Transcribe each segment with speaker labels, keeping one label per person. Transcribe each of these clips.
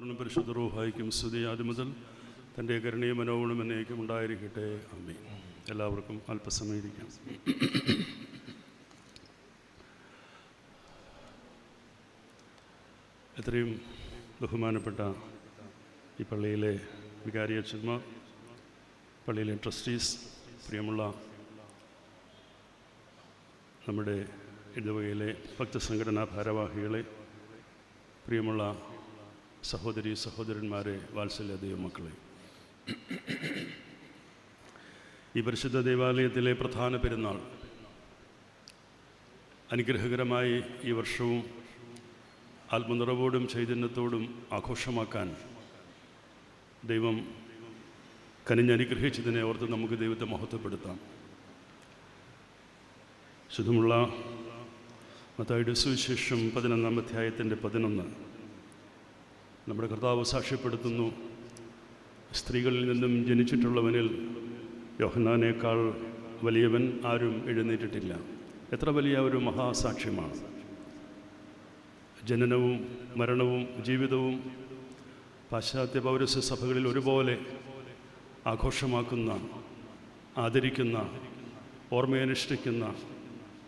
Speaker 1: പുത്രനും പരിശുദ്ധ റൂഹായിക്കും സ്തുതി ആദ്യം മുതൽ തന്റെ കരുണീയ മനോഗുണം എന്നേക്കും ഉണ്ടായിരിക്കട്ടെ. അമ്മേ എല്ലാവർക്കും അല്പസമയിരിക്കാം. എത്രയും ബഹുമാനപ്പെട്ട ഈ പള്ളിയിലെ വികാരി അച്ഛന്മാർ പള്ളിയിലെ ട്രസ്റ്റീസ് പ്രിയമുള്ള നമ്മുടെ ഇടവകയിലെ ഭക്തസംഘടനാ ഭാരവാഹികളെ പ്രിയമുള്ള സഹോദരി സഹോദരന്മാരെ വാത്സല്യ ദൈവമക്കളെ. ഈ പരിശുദ്ധ ദേവാലയത്തിലെ പ്രധാന പെരുന്നാൾ അനുഗ്രഹകരമായി ഈ വർഷവും ആത്മനിറവോടും ചൈതന്യത്തോടും ആഘോഷമാക്കാൻ ദൈവം കനിഞ്ഞനുഗ്രഹിച്ചതിനെ ഓർത്ത് നമുക്ക് ദൈവത്തെ മഹത്വപ്പെടുത്താം. ശുദ്ധമുള്ള മത്തായുടെ സുവിശേഷം പതിനൊന്നാം അധ്യായത്തിന്റെ പതിനൊന്ന്. നമ്മുടെ കർത്താവ് സാക്ഷ്യപ്പെടുത്തുന്നു. സ്ത്രീകളിൽ നിന്നും ജനിച്ചിട്ടുള്ളവനിൽ യോഹനാനേക്കാൾ വലിയവൻ ആരും എഴുന്നേറ്റിട്ടില്ല. എത്ര വലിയ ഒരു മഹാസാക്ഷ്യമാണ്. ജനനവും മരണവും ജീവിതവും പാശ്ചാത്യ പൗരസ്യ സഭകളിൽ ഒരുപോലെ ആഘോഷമാക്കുന്ന ആദരിക്കുന്ന ഓർമ്മയനുഷ്ഠിക്കുന്ന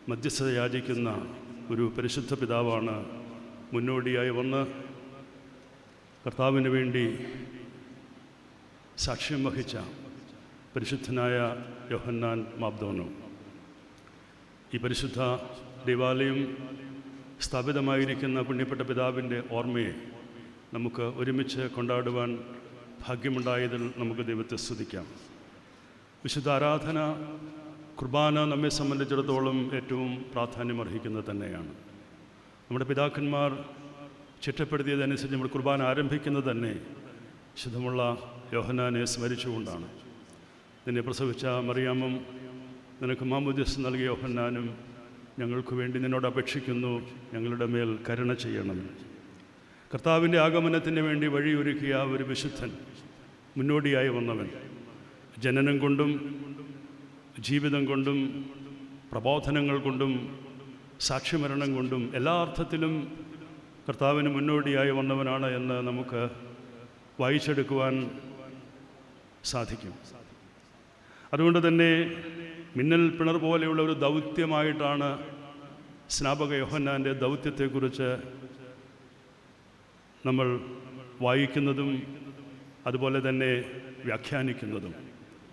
Speaker 1: മധ്യസ്ഥത യാചിക്കുന്ന ഒരു പരിശുദ്ധ പിതാവാണ് മുന്നോടിയായി വന്ന് കർത്താവിന് വേണ്ടി സാക്ഷ്യം വഹിച്ച പരിശുദ്ധനായ യോഹന്നാൻ മാബ്ദോനു. ഈ പരിശുദ്ധ ദേവാലയം സ്ഥാപിതമായിരിക്കുന്ന പുണ്യപ്പെട്ട പിതാവിന്റെ ഓർമ്മയെ നമുക്ക് ഒരുമിച്ച് കൊണ്ടാടുവാൻ ഭാഗ്യമുണ്ടായതിൽ നമുക്ക് ദൈവത്തെ സ്തുതിക്കാം. വിശുദ്ധ ആരാധന കുർബാന നമ്മെ സംബന്ധിച്ചിടത്തോളം ഏറ്റവും പ്രാധാന്യമർഹിക്കുന്നത് തന്നെയാണ്. നമ്മുടെ പിതാക്കന്മാർ ചിട്ടപ്പെടുത്തിയതനുസരിച്ച് നമ്മൾ കുർബാന ആരംഭിക്കുന്നത് തന്നെ ശുദ്ധമുള്ള യോഹനാനെ സ്മരിച്ചുകൊണ്ടാണ്. നിന്നെ പ്രസവിച്ച മറിയാമ്മം നിനക്ക് മാമുദ്യസ് നൽകിയ യോഹന്നാനും ഞങ്ങൾക്ക് വേണ്ടി നിന്നോട് അപേക്ഷിക്കുന്നു ഞങ്ങളുടെ മേൽ കരുണ ചെയ്യണം. കർത്താവിന്റെ ആഗമനത്തിന് വേണ്ടി വഴിയൊരുക്കിയ ഒരു വിശുദ്ധൻ മുന്നോടിയായി വന്നവൻ. ജനനം കൊണ്ടും ജീവിതം കൊണ്ടും പ്രബോധനങ്ങൾ കൊണ്ടും സാക്ഷ്യമരണം കൊണ്ടും എല്ലാ അർത്ഥത്തിലും കർത്താവിന് മുന്നോടിയായി വന്നവനാണ് എന്ന് നമുക്ക് വായിച്ചെടുക്കുവാൻ സാധിക്കും. അതുകൊണ്ട് തന്നെ മിന്നൽ പിണർ പോലെയുള്ള ഒരു ദൗത്യമായിട്ടാണ് സ്നാപക യോഹന്നാന്റെ ദൗത്യത്തെക്കുറിച്ച് നമ്മൾ വായിക്കുന്നതും അതുപോലെ തന്നെ വ്യാഖ്യാനിക്കുന്നതും.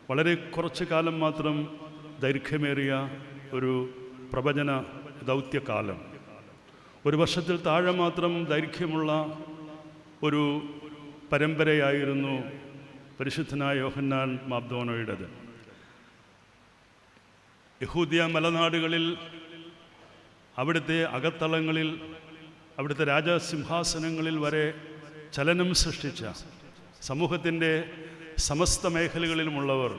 Speaker 1: വളരെ കുറച്ച് കാലം മാത്രം ദൈർഘ്യമേറിയ ഒരു പ്രവചന ദൗത്യകാലം. ഒരു വർഷത്തിൽ താഴെ മാത്രം ദൈർഘ്യമുള്ള ഒരു പരമ്പരയായിരുന്നു പരിശുദ്ധനായ യോഹന്നാൻ മാബ്ദോനോയുടേത് യഹൂദിയ മലനാടുകളിൽ അവിടുത്തെ അകത്തളങ്ങളിൽ അവിടുത്തെ രാജസിംഹാസനങ്ങളിൽ വരെ ചലനം സൃഷ്ടിച്ച സമൂഹത്തിന്റെ സമസ്ത മേഖലകളിലുമുള്ളവർ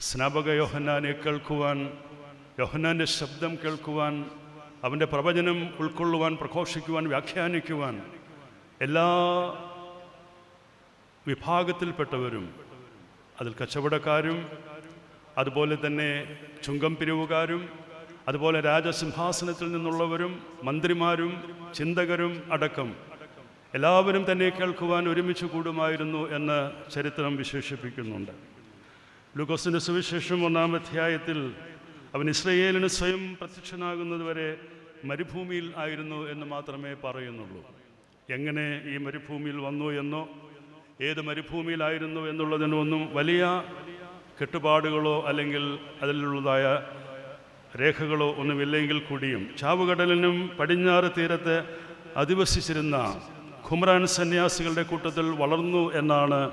Speaker 1: സ്നാപക യോഹന്നാനെ കേൾക്കുവാൻ യോഹന്നാന്റെ ശബ്ദം കേൾക്കുവാൻ അവന്റെ പ്രവചനം ഉൾക്കൊള്ളുവാൻ പ്രഘോഷിക്കുവാൻ വ്യാഖ്യാനിക്കുവാൻ എല്ലാ വിഭാഗത്തിൽപ്പെട്ടവരും അതിൽ കച്ചവടക്കാരും അതുപോലെ തന്നെ ചുങ്കം പിരിവുകാരും അതുപോലെ രാജസിംഹാസനത്തിൽ നിന്നുള്ളവരും മന്ത്രിമാരും ചിന്തകരും അടക്കം എല്ലാവരും തന്നെ കേൾക്കുവാൻ ഒരുമിച്ച് കൂടുമായിരുന്നു എന്ന് ചരിത്രം വിശേഷിപ്പിക്കുന്നുണ്ട്. ലുഗോസിന്റെ സുവിശേഷം ഒന്നാം അധ്യായത്തിൽ അവൻ ഇസ്രയേലിന് സ്വയം പ്രത്യക്ഷനാകുന്നതുവരെ മരുഭൂമിയിൽ ആയിരുന്നു എന്ന് മാത്രമേ പറയുന്നുള്ളൂ. എങ്ങനെ ഈ മരുഭൂമിയിൽ വന്നു എന്നോ ഏത് മരുഭൂമിയിലായിരുന്നു എന്നുള്ളതിനൊന്നും വലിയ കെട്ടുപാടുകളോ അല്ലെങ്കിൽ അതിലുള്ളതായ രേഖകളോ ഒന്നുമില്ലെങ്കിൽ കൂടിയും. ചാവുകടലിനും പടിഞ്ഞാറ് തീരത്ത് അധിവസിച്ചിരുന്ന ഖുമ്രാൻ സന്യാസികളുടെ കൂട്ടത്തിൽ വളർന്നു എന്നാണ്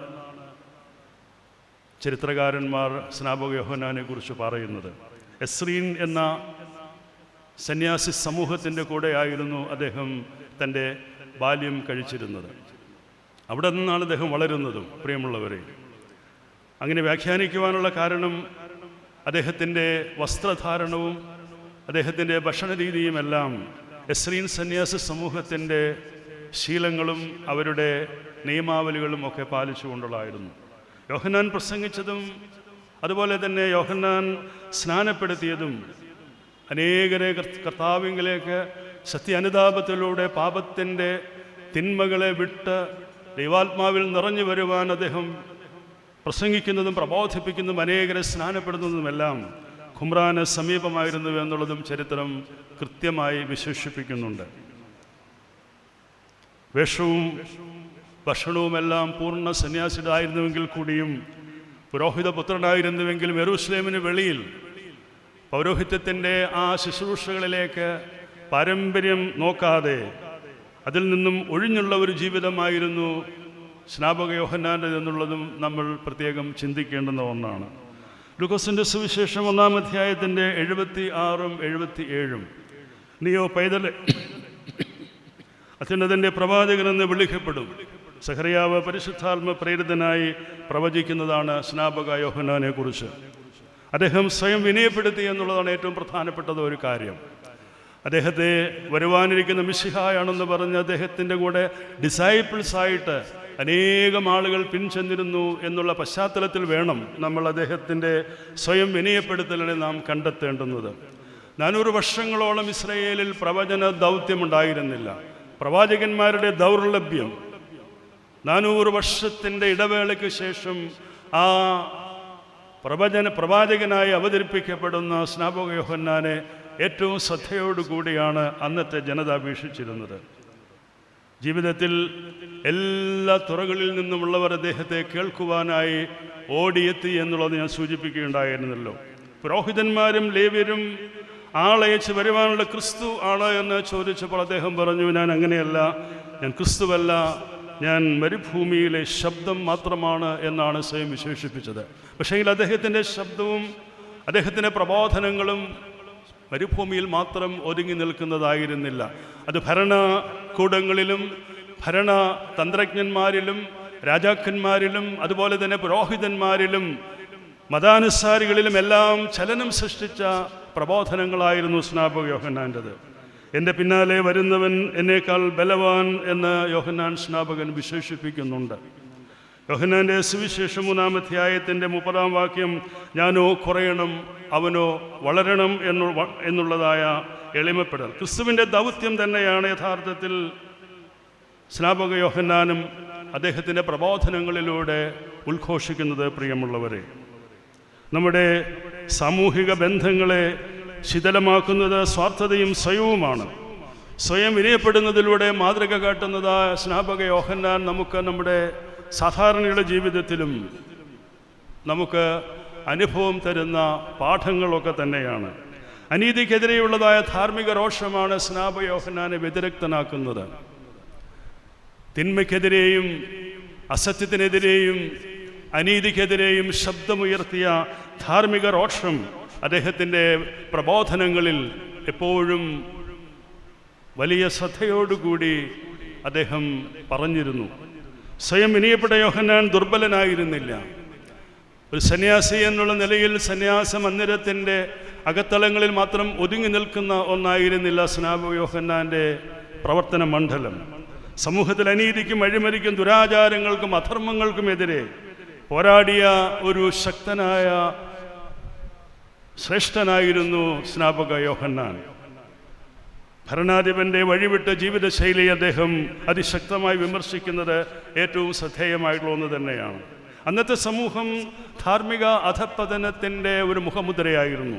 Speaker 1: ചരിത്രകാരന്മാർ സ്നാപക യോഹനാനെ കുറിച്ച് പറയുന്നത്. എസ്രീൻ എന്ന സന്യാസി സമൂഹത്തിന്റെ കൂടെയായിരുന്നു അദ്ദേഹം തന്റെ ബാല്യം കഴിച്ചിരുന്നത്. അവിടെ നിന്നാണ് അദ്ദേഹം വളരുന്നതും പ്രിയമുള്ളവരെ. അങ്ങനെ വ്യാഖ്യാനിക്കുവാനുള്ള കാരണം അദ്ദേഹത്തിന്റെ വസ്ത്രധാരണവും അദ്ദേഹത്തിന്റെ ഭക്ഷണരീതിയുമെല്ലാം എസ്രീൻ സന്യാസി സമൂഹത്തിന്റെ ശീലങ്ങളും അവരുടെ നിയമാവലികളും ഒക്കെ പാലിച്ചുകൊണ്ടുള്ളതായിരുന്നു. യോഹനാൻ പ്രസംഗിച്ചതും അതുപോലെ തന്നെ യോഹന്നാൻ സ്നാനപ്പെടുത്തിയതും അനേകരെ കർത്ത- കർത്താവിങ്കിലേക്ക് സത്യാനുതാപത്തിലൂടെ പാപത്തിന്റെ തിന്മകളെ വിട്ട് ദൈവാത്മാവിൽ നിറഞ്ഞു വരുവാൻ അദ്ദേഹം പ്രസംഗിക്കുന്നതും പ്രബോധിപ്പിക്കുന്നതും അനേകരെ സ്നാനപ്പെടുന്നതുമെല്ലാം ഖുമ്രാന് സമീപമായിരുന്നു എന്നുള്ളതും ചരിത്രം കൃത്യമായി വിശേഷിപ്പിക്കുന്നുണ്ട്. വേഷവും ഭക്ഷണവുമെല്ലാം പൂർണ സന്യാസിതായിരുന്നുവെങ്കിൽ കൂടിയും പുരോഹിത പുത്രനായിരുന്നുവെങ്കിലും എറുസ്ലേമിന് വെളിയിൽ പൗരോഹിത്യത്തിന്റെ ആ ശുശ്രൂഷകളിലേക്ക് പാരമ്പര്യം നോക്കാതെ അതിൽ നിന്നും ഒഴിഞ്ഞുള്ള ഒരു ജീവിതമായിരുന്നു സ്നാപക യോഹന്നാന്റെ എന്നുള്ളതും നമ്മൾ പ്രത്യേകം ചിന്തിക്കേണ്ടുന്ന ഒന്നാണ്. ലുക്കോസിന്റെ സുവിശേഷം ഒന്നാം അധ്യായത്തിന്റെ എഴുപത്തി ആറും എഴുപത്തി ഏഴും നീയോ പൈതൽ അച്ഛനതിന്റെ പ്രവാചകനെന്ന് വിളിക്കപ്പെടും. സഹറിയാവ് പരിശുദ്ധാത്മ പ്രേരിതനായി പ്രവചിക്കുന്നതാണ് സ്നാപക യോഹനാനെ കുറിച്ച്. അദ്ദേഹം സ്വയം വിനയപ്പെടുത്തി എന്നുള്ളതാണ് ഏറ്റവും പ്രധാനപ്പെട്ടത് ഒരു കാര്യം. അദ്ദേഹത്തെ വരുവാനിരിക്കുന്ന മിശിഹായാണെന്ന് പറഞ്ഞ് അദ്ദേഹത്തിന്റെ കൂടെ ഡിസൈപ്പിൾസായിട്ട് അനേകം ആളുകൾ പിൻചെന്നിരുന്നു എന്നുള്ള പശ്ചാത്തലത്തിൽ വേണം നമ്മൾ അദ്ദേഹത്തിന്റെ സ്വയം വിനയപ്പെടുത്തലിനെ നാം കണ്ടെത്തേണ്ടുന്നത്. നാനൂറ് വർഷങ്ങളോളം ഇസ്രയേലിൽ പ്രവചന ദൗത്യമുണ്ടായിരുന്നില്ല. പ്രവാചകന്മാരുടെ ദൗർലഭ്യം നാനൂറ് വർഷത്തിന്റെ ഇടവേളയ്ക്ക് ശേഷം ആ പ്രവചന പ്രവാചകനായി അവതരിപ്പിക്കപ്പെടുന്ന സ്നാപക യോഹന്നാനെ ഏറ്റവും ശ്രദ്ധയോടുകൂടിയാണ് അന്നത്തെ ജനത വീക്ഷിച്ചിരുന്നത്. ജീവിതത്തിൽ എല്ലാ തുറകളിൽ നിന്നുമുള്ളവർ അദ്ദേഹത്തെ കേൾക്കുവാനായി ഓടിയെത്തി എന്നുള്ളത് ഞാൻ സൂചിപ്പിക്കുകയുണ്ടായിരുന്നല്ലോ. പുരോഹിതന്മാരും ലേവ്യരും ആളയച്ച് വരുവാനുള്ള ക്രിസ്തു ആണ് എന്ന് ചോദിച്ചപ്പോൾ അദ്ദേഹം പറഞ്ഞു ഞാൻ അങ്ങനെയല്ല ഞാൻ ക്രിസ്തുവല്ല ഞാൻ മരുഭൂമിയിലെ ശബ്ദം മാത്രമാണ് എന്നാണ് സ്വയം വിശേഷിപ്പിച്ചത്. പക്ഷേങ്കിൽ അദ്ദേഹത്തിന്റെ ശബ്ദവും അദ്ദേഹത്തിന്റെ പ്രബോധനങ്ങളും മരുഭൂമിയിൽ മാത്രം ഒതുങ്ങി നിൽക്കുന്നതായിരുന്നില്ല. അത് ഭരണകൂടങ്ങളിലും ഭരണ തന്ത്രജ്ഞന്മാരിലും രാജാക്കന്മാരിലും അതുപോലെ തന്നെ പുരോഹിതന്മാരിലും മതാനുസാരികളിലും എല്ലാം ചലനം സൃഷ്ടിച്ച പ്രബോധനങ്ങളായിരുന്നു സ്നാപക യോഹന്നാന്റെത്. എന്റെ പിന്നാലെ വരുന്നവൻ എന്നേക്കാൾ ബലവാൻ എന്ന് യോഹന്നാൻ സ്നാപകൻ വിശേഷിപ്പിക്കുന്നുണ്ട്. യോഹന്നാന്റെ സുവിശേഷം മൂന്നാമധ്യായത്തിന്റെ മുപ്പതാം വാക്യം ഞാനോ കുറയണം അവനോ വളരണം എന്നു എന്നുള്ളതായ എളിമപ്പെടൽ. ക്രിസ്തുവിന്റെ ദൗത്യം തന്നെയാണ് യഥാർത്ഥത്തിൽ സ്നാപക യോഹന്നാനും അദ്ദേഹത്തിന്റെ പ്രബോധനങ്ങളിലൂടെ ഉദ്ഘോഷിക്കുന്നത് പ്രിയമുള്ളവരെ. നമ്മുടെ സാമൂഹിക ബന്ധങ്ങളെ ശിഥിലമാക്കുന്നത് സ്വാർത്ഥതയും സ്വയവുമാണ്. സ്വയം വിനയപ്പെടുന്നതിലൂടെ മാതൃക കാട്ടുന്നത് സ്നാപക യോഹന്നാൻ നമുക്ക് നമ്മുടെ സാധാരണയുടെ ജീവിതത്തിലും നമുക്ക് അനുഭവം തരുന്ന പാഠങ്ങളൊക്കെ തന്നെയാണ്. അനീതിക്കെതിരെയുള്ളതായ ധാർമ്മിക രോഷമാണ് സ്നാപക യോഹന്നാനെ വ്യതിരക്തനാക്കുന്നത്. തിന്മയ്ക്കെതിരെയും അസത്യത്തിനെതിരെയും അനീതിക്കെതിരെയും ശബ്ദമുയർത്തിയ ധാർമ്മിക രോഷം അദ്ദേഹത്തിന്റെ പ്രബോധനങ്ങളിൽ എപ്പോഴും വലിയ ശ്രദ്ധയോടുകൂടി അദ്ദേഹം പറഞ്ഞിരുന്നു. സ്വയം ഇനിയപ്പെട്ട യോഹന്നാൻ ദുർബലനായിരുന്നില്ല. ഒരു സന്യാസി എന്നുള്ള നിലയിൽ സന്യാസ മന്ദിരത്തിന്റെ അകത്തളങ്ങളിൽ മാത്രം ഒതുങ്ങി നിൽക്കുന്ന ഒന്നായിരുന്നില്ല സ്നാപ യോഹന്നാന്റെ പ്രവർത്തന മണ്ഡലം. സമൂഹത്തിൽ അനീതിക്കും അഴിമതിക്കും ദുരാചാരങ്ങൾക്കും അധർമ്മങ്ങൾക്കുമെതിരെ പോരാടിയ ഒരു ശക്തനായ ശ്രേഷ്ഠനായിരുന്നു സ്നാപക യോഹന്നാൻ. ഭരണാധിപന്റെ വഴിവിട്ട ജീവിതശൈലി അദ്ദേഹം അതിശക്തമായി വിമർശിക്കുന്നത് ഏറ്റവും ശ്രദ്ധേയമായിട്ടുള്ള ഒന്ന് തന്നെയാണ്. അന്നത്തെ സമൂഹം ധാർമ്മിക അധപ്പതനത്തിന്റെ ഒരു മുഖമുദ്രയായിരുന്നു.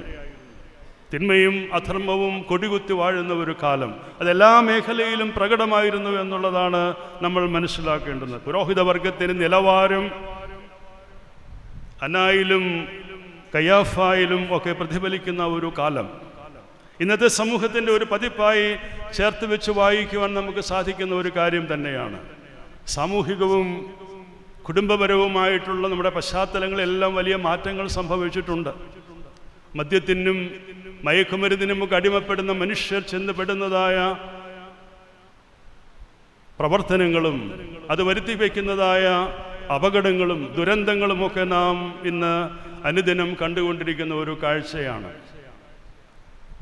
Speaker 1: തിന്മയും അധർമ്മവും കൊടികുത്തി വാഴുന്ന ഒരു കാലം. അതെല്ലാ മേഖലയിലും പ്രകടമായിരുന്നു എന്നുള്ളതാണ് നമ്മൾ മനസ്സിലാക്കേണ്ടത് പുരോഹിതവർഗത്തിന് നിലവാരം അനായിലും കയ്യാഫായിലും ഒക്കെ പ്രതിഫലിക്കുന്ന ഒരു കാലം. ഇന്നത്തെ സമൂഹത്തിന്റെ ഒരു പതിപ്പായി ചേർത്ത് വെച്ച് വായിക്കുവാൻ നമുക്ക് സാധിക്കുന്ന ഒരു കാര്യം തന്നെയാണ്. സാമൂഹികവും കുടുംബപരവുമായിട്ടുള്ള നമ്മുടെ പശ്ചാത്തലങ്ങളെല്ലാം വലിയ മാറ്റങ്ങൾ സംഭവിച്ചിട്ടുണ്ട്. മദ്യത്തിനും മയക്കുമരുന്നിനും ഒക്കെ അടിമപ്പെടുന്ന മനുഷ്യർ ചെന്നപ്പെടുന്നതായ പ്രവർത്തനങ്ങളും അത് വരുത്തി വയ്ക്കുന്നതായ അപകടങ്ങളും ദുരന്തങ്ങളുമൊക്കെ നാം ഇന്ന് അനുദിനം കണ്ടുകൊണ്ടിരിക്കുന്ന ഒരു കാഴ്ചയാണ്.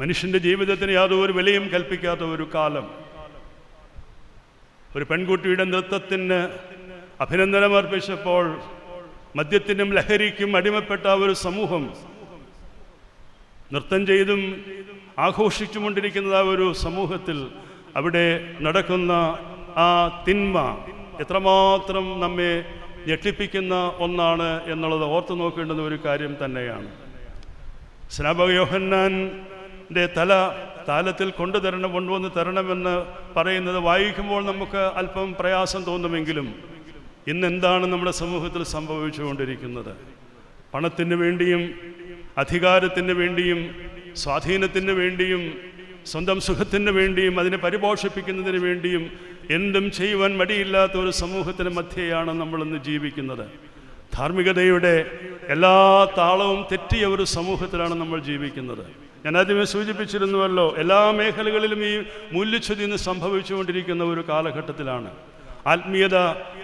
Speaker 1: മനുഷ്യന്റെ ജീവിതത്തിന് യാതൊരു വിലയും കൽപ്പിക്കാത്ത ഒരു കാലം. ഒരു പെൺകുട്ടിയുടെ നൃത്തത്തിന് അഭിനന്ദനം അർപ്പിച്ചപ്പോൾ മദ്യത്തിനും ലഹരിക്കും അടിമപ്പെട്ട ഒരു സമൂഹം നൃത്തം ചെയ്തും ആഘോഷിച്ചുകൊണ്ടിരിക്കുന്ന ആ ഒരു സമൂഹത്തിൽ അവിടെ നടക്കുന്ന ആ തിന്മ എത്രമാത്രം നമ്മെ ഞെട്ടിപ്പിക്കുന്ന ഒന്നാണ് എന്നുള്ളത് ഓർത്തു നോക്കേണ്ടുന്ന ഒരു കാര്യം തന്നെയാണ്. സ്നാപക യോഹന്നാന്റെ തല താലത്തിൽ കൊണ്ടുതരണം കൊണ്ടുവന്ന് തരണമെന്ന് പറയുന്നത് വായിക്കുമ്പോൾ നമുക്ക് അല്പം പ്രയാസം തോന്നുമെങ്കിലും ഇന്ന് എന്താണ് നമ്മുടെ സമൂഹത്തിൽ സംഭവിച്ചുകൊണ്ടിരിക്കുന്നത്? പണത്തിന് വേണ്ടിയും അധികാരത്തിന് വേണ്ടിയും സ്വാധീനത്തിന് വേണ്ടിയും സ്വന്തം സുഖത്തിന് വേണ്ടിയും അതിനെ പരിപോഷിപ്പിക്കുന്നതിന് വേണ്ടിയും എന്തും ചെയ്യുവാൻ മടിയില്ലാത്ത ഒരു സമൂഹത്തിന് മധ്യയാണ് നമ്മളിന്ന് ജീവിക്കുന്നത്. ധാർമ്മികതയുടെ എല്ലാ താളവും തെറ്റിയ ഒരു സമൂഹത്തിലാണ് നമ്മൾ ജീവിക്കുന്നത്. ഞാൻ ആദ്യമേ സൂചിപ്പിച്ചിരുന്നുവല്ലോ എല്ലാ മേഖലകളിലും ഈ മൂല്യച്യുതി ഇന്ന് സംഭവിച്ചുകൊണ്ടിരിക്കുന്ന ഒരു കാലഘട്ടത്തിലാണ്. ആത്മീയത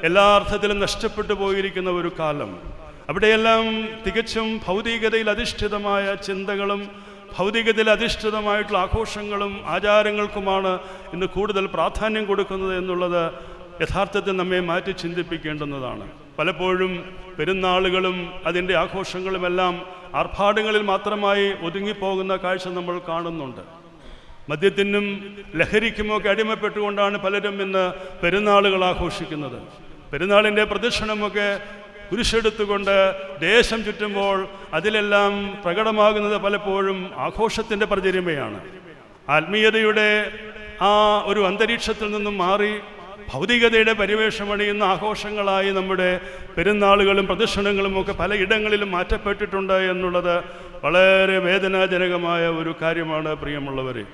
Speaker 1: എല്ലാ അർത്ഥത്തിലും നഷ്ടപ്പെട്ടു പോയിരിക്കുന്ന ഒരു കാലം. അവിടെയെല്ലാം തികച്ചും ഭൗതികതയിൽ അധിഷ്ഠിതമായ ചിന്തകളും ഭൗതികതയിൽ അധിഷ്ഠിതമായിട്ടുള്ള ആഘോഷങ്ങളും ആചാരങ്ങൾക്കുമാണ് ഇന്ന് കൂടുതൽ പ്രാധാന്യം കൊടുക്കുന്നത് എന്നുള്ളത് യഥാർത്ഥത്തിൽ നമ്മെ മാറ്റി ചിന്തിപ്പിക്കേണ്ടുന്നതാണ്. പലപ്പോഴും പെരുന്നാളുകളും അതിന്റെ ആഘോഷങ്ങളുമെല്ലാം ആർഭാടങ്ങളിൽ മാത്രമായി ഒതുങ്ങിപ്പോകുന്ന കാഴ്ച നമ്മൾ കാണുന്നുണ്ട്. മദ്യത്തിനും ലഹരിക്കുമൊക്കെ അടിമപ്പെട്ടുകൊണ്ടാണ് പലരും ഇന്ന് പെരുന്നാളുകൾ ആഘോഷിക്കുന്നത്. പെരുന്നാളിന്റെ പ്രദക്ഷിണമൊക്കെ കുരിശെടുത്തുകൊണ്ട് ദേശം ചുറ്റുമ്പോൾ അതിലെല്ലാം പ്രകടമാകുന്നത് പലപ്പോഴും ആഘോഷത്തിന്റെ പ്രചരിമയാണ് ആത്മീയതയുടെ ആ ഒരു അന്തരീക്ഷത്തിൽ നിന്നും മാറി ഭൗതികതയുടെ പരിവേഷമണിയുന്ന ആഘോഷങ്ങളായി നമ്മുടെ പെരുന്നാളുകളും പ്രദർശനങ്ങളും ഒക്കെ പലയിടങ്ങളിലും മാറ്റപ്പെട്ടിട്ടുണ്ട് എന്നുള്ളത് വളരെ വേദനാജനകമായ ഒരു കാര്യമാണ് പ്രിയമുള്ളവരെ.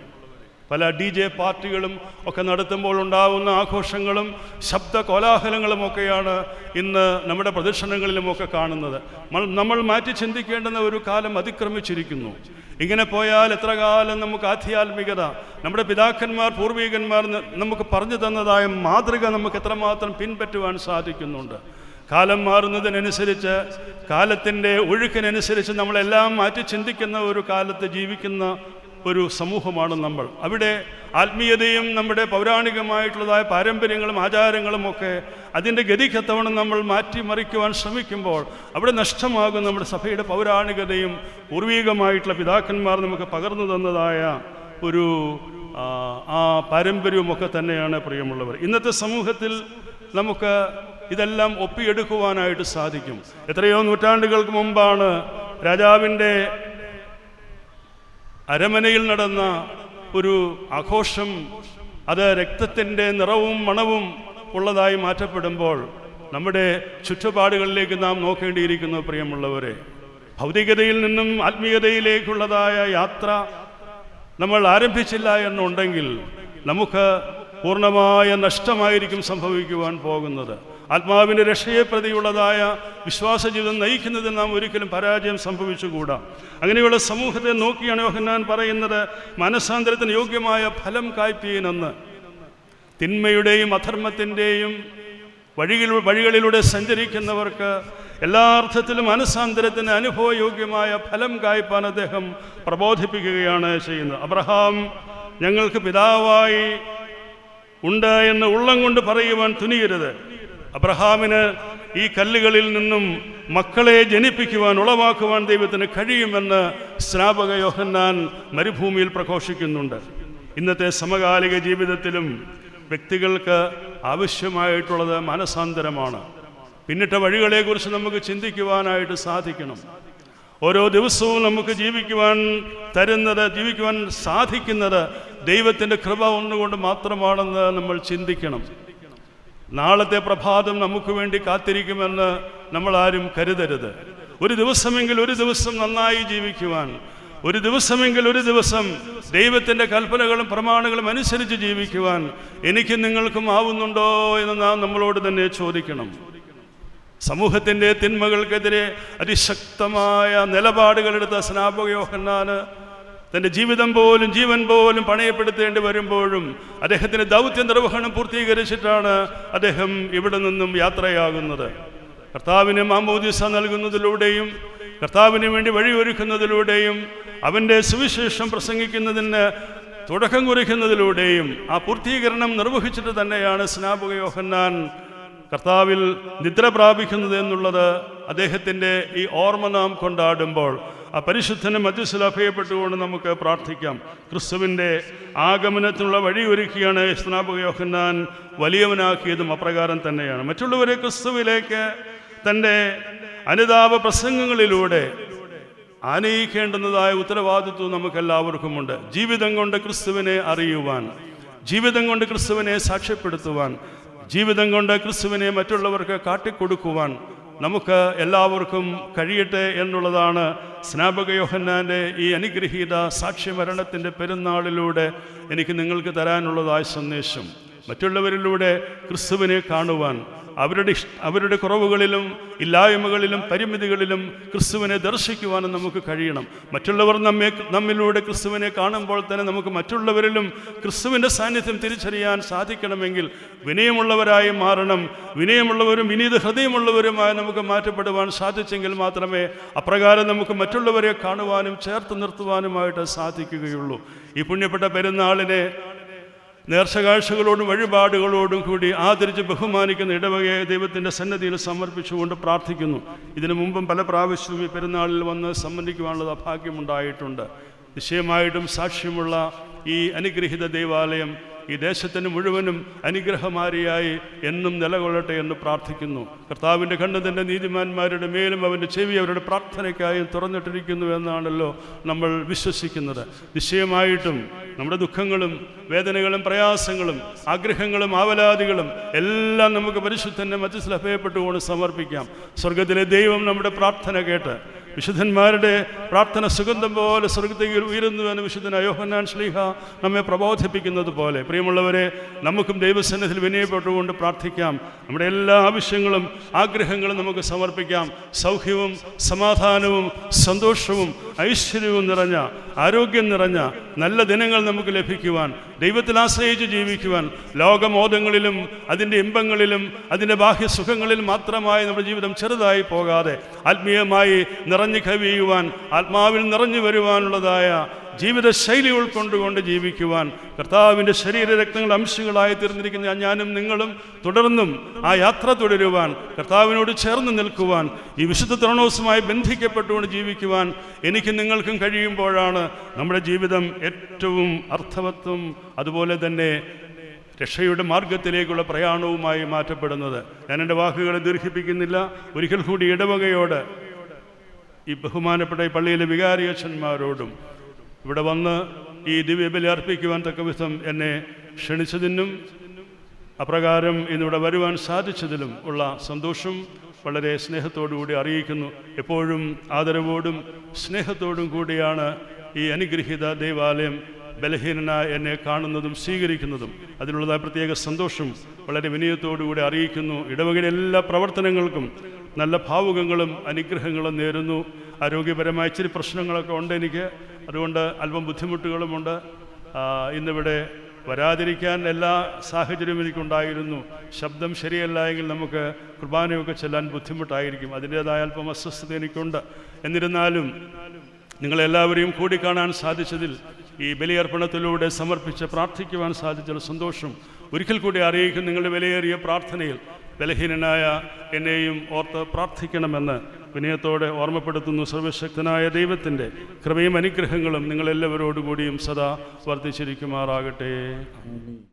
Speaker 1: പല ഡി ജെ പാർട്ടികളും ഒക്കെ നടത്തുമ്പോൾ ഉണ്ടാകുന്ന ആഘോഷങ്ങളും ശബ്ദ കോലാഹലങ്ങളും ഒക്കെയാണ് ഇന്ന് നമ്മുടെ പ്രദർശനങ്ങളിലുമൊക്കെ കാണുന്നത്. നമ്മൾ- മാറ്റി ചിന്തിക്കേണ്ടുന്ന ഒരു കാലം അതിക്രമിച്ചിരിക്കുന്നു. ഇങ്ങനെ പോയാൽ എത്ര കാലം നമുക്ക് ആധ്യാത്മികത നമ്മുടെ പിതാക്കന്മാർ പൂർവികന്മാർ നമുക്ക് പറഞ്ഞു തന്നതായ മാതൃക നമുക്ക് എത്രമാത്രം പിൻപറ്റുവാൻ സാധിക്കുന്നുണ്ട്. കാലം മാറുന്നതിനനുസരിച്ച് കാലത്തിന്റെ ഒഴുക്കിനനുസരിച്ച് നമ്മളെല്ലാം മാറ്റി ചിന്തിക്കുന്ന ഒരു കാലത്ത് ജീവിക്കുന്ന ഒരു സമൂഹമാണ് നമ്മൾ. അവിടെ ആത്മീയതയും നമ്മുടെ പൗരാണികമായിട്ടുള്ളതായ പാരമ്പര്യങ്ങളും ആചാരങ്ങളും ഒക്കെ അതിന്റെ ഗതിക്കത്തവണ്ണം നമ്മൾ മാറ്റിമറിക്കുവാൻ ശ്രമിക്കുമ്പോൾ അവിടെ നഷ്ടമാകും നമ്മുടെ സഭയുടെ പൗരാണികതയും പൂർവീകമായിട്ടുള്ള പിതാക്കന്മാർ നമുക്ക് പകർന്നു തന്നതായ ഒരു ആ, പാരമ്പര്യവുമൊക്കെ തന്നെയാണ് പ്രിയമുള്ളവർ. ഇന്നത്തെ സമൂഹത്തിൽ നമുക്ക് ഇതെല്ലാം ഒപ്പിയെടുക്കുവാനായിട്ട് സാധിക്കും. എത്രയോ നൂറ്റാണ്ടുകൾക്ക് മുമ്പാണ് രാജാവിന്റെ അരമനയിൽ നടന്ന ഒരു ആഘോഷം അത് രക്തത്തിന്റെ നിറവും മണവും ഉള്ളതായി മാറ്റപ്പെടുമ്പോൾ നമ്മുടെ ചുറ്റുപാടുകളിലേക്ക് നാം നോക്കേണ്ടിയിരിക്കുന്നു പ്രിയമുള്ളവരെ. ഭൗതികതയിൽ നിന്നും ആത്മീയതയിലേക്കുള്ളതായ യാത്ര നമ്മൾ ആരംഭിച്ചില്ല എന്നുണ്ടെങ്കിൽ നമുക്ക് പൂർണമായ നഷ്ടമായിരിക്കും സംഭവിക്കുവാൻ പോകുന്നത്. ആത്മാവിന്റെ രക്ഷയെ പ്രതിയുള്ളതായ വിശ്വാസ ജീവിതം നയിക്കുന്നതിൽ നാം ഒരിക്കലും പരാജയം സംഭവിച്ചുകൂടാ. അങ്ങനെയുള്ള സമൂഹത്തെ നോക്കിയാണ് യോഹന്നാൻ പറയുന്നത് മനസാന്തരത്തിന് യോഗ്യമായ ഫലം കായ്പീനെന്ന്. തിന്മയുടെയും അധർമ്മത്തിന്റെയും വഴികൾ വഴികളിലൂടെ സഞ്ചരിക്കുന്നവർക്ക് എല്ലാ അർത്ഥത്തിലും മനസാന്തരത്തിന് അനുഭവയോഗ്യമായ ഫലം കായ്പാൻ അദ്ദേഹം പ്രബോധിപ്പിക്കുകയാണ് ചെയ്യുന്നത്. അബ്രഹാം ഞങ്ങൾക്ക് പിതാവായി ഉണ്ട് എന്ന് ഉള്ളം കൊണ്ട് പറയുവാൻ തുനിയരുത്. അബ്രഹാമിന് ഈ കല്ലുകളിൽ നിന്നും മക്കളെ ജനിപ്പിക്കുവാൻ ഉളവാക്കുവാൻ ദൈവത്തിന് കഴിയുമെന്ന് സ്നാപക യോഹന്നാൻ മരുഭൂമിയിൽ പ്രഘോഷിക്കുന്നുണ്ട്. ഇന്നത്തെ സമകാലിക ജീവിതത്തിലും വ്യക്തികൾക്ക് ആവശ്യമായിട്ടുള്ളത് മനസാന്തരമാണ്. പിന്നിട്ട വഴികളെക്കുറിച്ച് നമുക്ക് ചിന്തിക്കുവാനായിട്ട് സാധിക്കണം. ഓരോ ദിവസവും നമുക്ക് ജീവിക്കുവാൻ തരുന്നത് ജീവിക്കുവാൻ സാധിക്കുന്നത് ദൈവത്തിന്റെ കൃപ ഒന്നുകൊണ്ട് മാത്രമാണെന്ന് നമ്മൾ ചിന്തിക്കണം. നാളത്തെ പ്രഭാതം നമുക്ക് വേണ്ടി കാത്തിരിക്കുമെന്ന് നമ്മൾ ആരും കരുതരുത്. ഒരു ദിവസമെങ്കിൽ ഒരു ദിവസം നന്നായി ജീവിക്കുവാൻ ഒരു ദിവസമെങ്കിൽ ഒരു ദിവസം ദൈവത്തിന്റെ കൽപ്പനകളും പ്രമാണങ്ങളും അനുസരിച്ച് ജീവിക്കുവാൻ എനിക്ക് നിങ്ങൾക്കും ആവുന്നുണ്ടോ എന്ന് നാം നമ്മളോട് തന്നെ ചോദിക്കണം. സമൂഹത്തിന്റെ തിന്മകൾക്കെതിരെ അതിശക്തമായ നിലപാടുകളെടുത്ത സ്നാപക യോഹന്നാന് തന്റെ ജീവിതം പോലും ജീവൻ പോലും പണയപ്പെടുത്തേണ്ടി വരുമ്പോഴും അദ്ദേഹത്തിന്റെ ദൗത്യ നിർവഹണം പൂർത്തീകരിച്ചിട്ടാണ് അദ്ദേഹം ഇവിടെ നിന്നും യാത്രയാകുന്നത്. കർത്താവിന് മാമോദിസ നൽകുന്നതിലൂടെയും കർത്താവിന് വേണ്ടി വഴിയൊരുക്കുന്നതിലൂടെയും അവന്റെ സുവിശേഷം പ്രസംഗിക്കുന്നതിന് തുടക്കം കുറിക്കുന്നതിലൂടെയും ആ പൂർത്തീകരണം നിർവഹിച്ചിട്ട് തന്നെയാണ് സ്നാപക യോഹന്നാൻ കർത്താവിൽ നിദ്ര പ്രാപിക്കുന്നത് എന്നുള്ളത് അദ്ദേഹത്തിന്റെ ഈ ഓർമ്മ നാം കൊണ്ടാടുമ്പോൾ ആ പരിശുദ്ധനെ മധ്യസ്ഥൽ അഭയപ്പെട്ടുകൊണ്ട് നമുക്ക് പ്രാർത്ഥിക്കാം. ക്രിസ്തുവിന്റെ ആഗമനത്തിനുള്ള വഴി ഒരുക്കിയാണ് സ്നാപക യോഹന്നാൻ വലിയവനാക്കിയതും അപ്രകാരം തന്നെയാണ്. മറ്റുള്ളവരെ ക്രിസ്തുവിലേക്ക് തന്റെ അനുതാപ പ്രസംഗങ്ങളിലൂടെ ആനയിക്കേണ്ടുന്നതായ ഉത്തരവാദിത്വം നമുക്കെല്ലാവർക്കുമുണ്ട്. ജീവിതം കൊണ്ട് ക്രിസ്തുവിനെ അറിയുവാൻ ജീവിതം കൊണ്ട് ക്രിസ്തുവിനെ സാക്ഷ്യപ്പെടുത്തുവാൻ ജീവിതം കൊണ്ട് ക്രിസ്തുവിനെ മറ്റുള്ളവർക്ക് കാട്ടിക്കൊടുക്കുവാൻ നമുക്ക് എല്ലാവർക്കും കഴിയട്ടെ എന്നുള്ളതാണ് സ്നാപക യോഹന്നാന്റെ ഈ അനുഗ്രഹീത സാക്ഷ്യമരണത്തിന്റെ പെരുന്നാളിലൂടെ എനിക്ക് നിങ്ങൾക്ക് തരാനുള്ളതായ സന്ദേശം മറ്റുള്ളവരിലൂടെ ക്രിസ്തുവിനെ കാണുവാൻ അവരുടെ അവരുടെ കുറവുകളിലും ഇല്ലായ്മകളിലും പരിമിതികളിലും ക്രിസ്തുവിനെ ദർശിക്കുവാനും നമുക്ക് കഴിയണം. മറ്റുള്ളവർ നമ്മെ നമ്മിലൂടെ ക്രിസ്തുവിനെ കാണുമ്പോൾ തന്നെ നമുക്ക് മറ്റുള്ളവരിലും ക്രിസ്തുവിന്റെ സാന്നിധ്യം തിരിച്ചറിയാൻ സാധിക്കണമെങ്കിൽ വിനയമുള്ളവരായി മാറണം. വിനയമുള്ളവരും വിനീത ഹൃദയമുള്ളവരുമായി നമുക്ക് മാറ്റപ്പെടുവാൻ സാധിച്ചെങ്കിൽ മാത്രമേ അപ്രകാരം നമുക്ക് മറ്റുള്ളവരെ കാണുവാനും ചേർത്ത് നിർത്തുവാനുമായിട്ട് സാധിക്കുകയുള്ളൂ. ഈ പുണ്യപ്പെട്ട പെരുന്നാളിനെ നേർച്ചകാഴ്ചകളോടും വഴിപാടുകളോടും കൂടി ആദരിച്ച് ബഹുമാനിക്കുന്ന ഇടവകയെ ദൈവത്തിന്റെ സന്നദ്ധിയിൽ സമർപ്പിച്ചുകൊണ്ട് പ്രാർത്ഥിക്കുന്നു. ഇതിനു മുമ്പും പല പ്രാവശ്യവും ഈ പെരുന്നാളിൽ വന്ന് സംബന്ധിക്കുവാനുള്ള ഭാഗ്യമുണ്ടായിട്ടുണ്ട് നിശ്ചയമായിട്ടും സാക്ഷ്യമുള്ള ഈ അനുഗ്രഹീത ദൈവാലയം ഈ ദേശത്തിന് മുഴുവനും അനുഗ്രഹമാരിയായി എന്നും നിലകൊള്ളട്ടെ എന്ന് പ്രാർത്ഥിക്കുന്നു. കർത്താവിന്റെ കണ്ണതിന്റെ നീതിമാന്മാരുടെ മേലും അവന്റെ ചെവി അവരുടെ പ്രാർത്ഥനയ്ക്കായും തുറന്നിട്ടിരിക്കുന്നു എന്നാണല്ലോ നമ്മൾ വിശ്വസിക്കുന്നത്. നിശ്ചയമായിട്ടും നമ്മുടെ ദുഃഖങ്ങളും വേദനകളും പ്രയാസങ്ങളും ആഗ്രഹങ്ങളും ആവലാതികളും എല്ലാം നമുക്ക് പരിശുദ്ധന്റെ മധ്യസ്ഥൽ അഭയപ്പെട്ടുകൊണ്ട് സമർപ്പിക്കാം. സ്വർഗത്തിലെ ദൈവം നമ്മുടെ പ്രാർത്ഥന കേട്ട് വിശുദ്ധന്മാരുടെ പ്രാർത്ഥന സുഗന്ധം പോലെ സ്വർഗത്തിൽ ഉയരുന്നുവെന്ന് വിശുദ്ധന യോഹന്നാൻ ശ്ലീഹ നമ്മെ പ്രബോധിപ്പിക്കുന്നത് പോലെ. പ്രിയമുള്ളവരെ നമുക്കും ദൈവസന്നിധിയിൽ വിനയപ്പെട്ടുകൊണ്ട് പ്രാർത്ഥിക്കാം. നമ്മുടെ എല്ലാ ആവശ്യങ്ങളും ആഗ്രഹങ്ങളും നമുക്ക് സമർപ്പിക്കാം. സൗഖ്യവും സമാധാനവും സന്തോഷവും ഐശ്വര്യവും നിറഞ്ഞ ആരോഗ്യം നിറഞ്ഞ നല്ല ദിനങ്ങൾ നമുക്ക് ലഭിക്കുവാൻ ദൈവത്തിൽ ആശ്രയിച്ച് ജീവിക്കുവാൻ ലോകമോദങ്ങളിലും അതിന്റെ ഇമ്പങ്ങളിലും അതിന്റെ ബാഹ്യസുഖങ്ങളിൽ മാത്രമായി നമ്മുടെ ജീവിതം ചെറുതായി പോകാതെ ആത്മീയമായി നിറഞ്ഞു കവിയുവാൻ ആത്മാവിൽ നിറഞ്ഞു വരുവാനുള്ളതായ ജീവിതശൈലി ഉൾക്കൊണ്ടുകൊണ്ട് ജീവിക്കുവാൻ കർത്താവിന്റെ ശരീരരക്തങ്ങളുടെ അംശങ്ങളായി തീർന്നിരിക്കുന്ന ഞാനും നിങ്ങളും തുടർന്നും ആ യാത്ര തുടരുവാൻ കർത്താവിനോട് ചേർന്ന് നിൽക്കുവാൻ ഈ വിശുദ്ധ ത്രണോസുമായി ബന്ധിക്കപ്പെട്ടുകൊണ്ട് ജീവിക്കുവാൻ എനിക്ക് നിങ്ങൾക്കും കഴിയുമ്പോഴാണ് നമ്മുടെ ജീവിതം ഏറ്റവും അർത്ഥവത്വം അതുപോലെ തന്നെ രക്ഷയുടെ മാർഗത്തിലേക്കുള്ള പ്രയാണവുമായി മാറ്റപ്പെടുന്നത്. ഞാൻ എന്റെ വാക്കുകളെ ദീർഘിപ്പിക്കുന്നില്ല. ഒരിക്കൽ കൂടി ഇടവകയോട് ഈ ബഹുമാനപ്പെട്ട ഈ പള്ളിയിലെ വികാരി അച്ഛന്മാരോടും ഇവിടെ വന്ന് ഈ ദിവ്യബലി അർപ്പിക്കുവാൻ തക്ക വിധം എന്നെ ക്ഷണിച്ചതിനും അപ്രകാരം ഇന്നിവിടെ വരുവാൻ സാധിച്ചതിലും ഉള്ള സന്തോഷം വളരെ സ്നേഹത്തോടുകൂടി അറിയിക്കുന്നു. എപ്പോഴും ആദരവോടും സ്നേഹത്തോടും കൂടിയാണ് ഈ അനുഗ്രഹീത ദേവാലയം ബലഹീനനായ എന്നെ കാണുന്നതും സ്വീകരിക്കുന്നതും. അതിനുള്ളതായ പ്രത്യേക സന്തോഷം വളരെ വിനയത്തോടുകൂടി അറിയിക്കുന്നു. ഇടവകയുടെ എല്ലാ പ്രവർത്തനങ്ങൾക്കും നല്ല ഭാവുകങ്ങളും അനുഗ്രഹങ്ങളും നേരുന്നു. ആരോഗ്യപരമായ ഇച്ചിരി പ്രശ്നങ്ങളൊക്കെ ഉണ്ട് എനിക്ക്. അതുകൊണ്ട് അല്പം ബുദ്ധിമുട്ടുകളുമുണ്ട്. ഇന്നിവിടെ വരാതിരിക്കാൻ എല്ലാ സാഹചര്യവും എനിക്കുണ്ടായിരുന്നു. ശബ്ദം ശരിയല്ല എങ്കിൽ നമുക്ക് കുർബാനയൊക്കെ ചെല്ലാൻ ബുദ്ധിമുട്ടായിരിക്കും. അതിന്റേതായ അല്പം അസ്വസ്ഥത എനിക്കുണ്ട്. എന്നിരുന്നാലും നിങ്ങളെല്ലാവരെയും കൂടിക്കാണാൻ സാധിച്ചതിൽ ഈ ബലിയർപ്പണത്തിലൂടെ സമർപ്പിച്ച് പ്രാർത്ഥിക്കുവാൻ സാധിച്ചുള്ള സന്തോഷം. ഒരിക്കൽ കൂടി അറിയിക്കും നിങ്ങളുടെ വിലയേറിയ പ്രാർത്ഥനയിൽ ബലഹീനനായ എന്നെയും ഓർത്ത് പ്രാർത്ഥിക്കണമെന്ന്. വിനയത്തോടെ ഓർമ്മപ്പെടുത്തുന്നു സർവശക്തനായ ദൈവത്തിന്റെ കൃപയും അനുഗ്രഹങ്ങളും നിങ്ങളെല്ലാവരോടുകൂടിയും സദാ വർദ്ധിച്ചിരിക്കുമാറാകട്ടെ.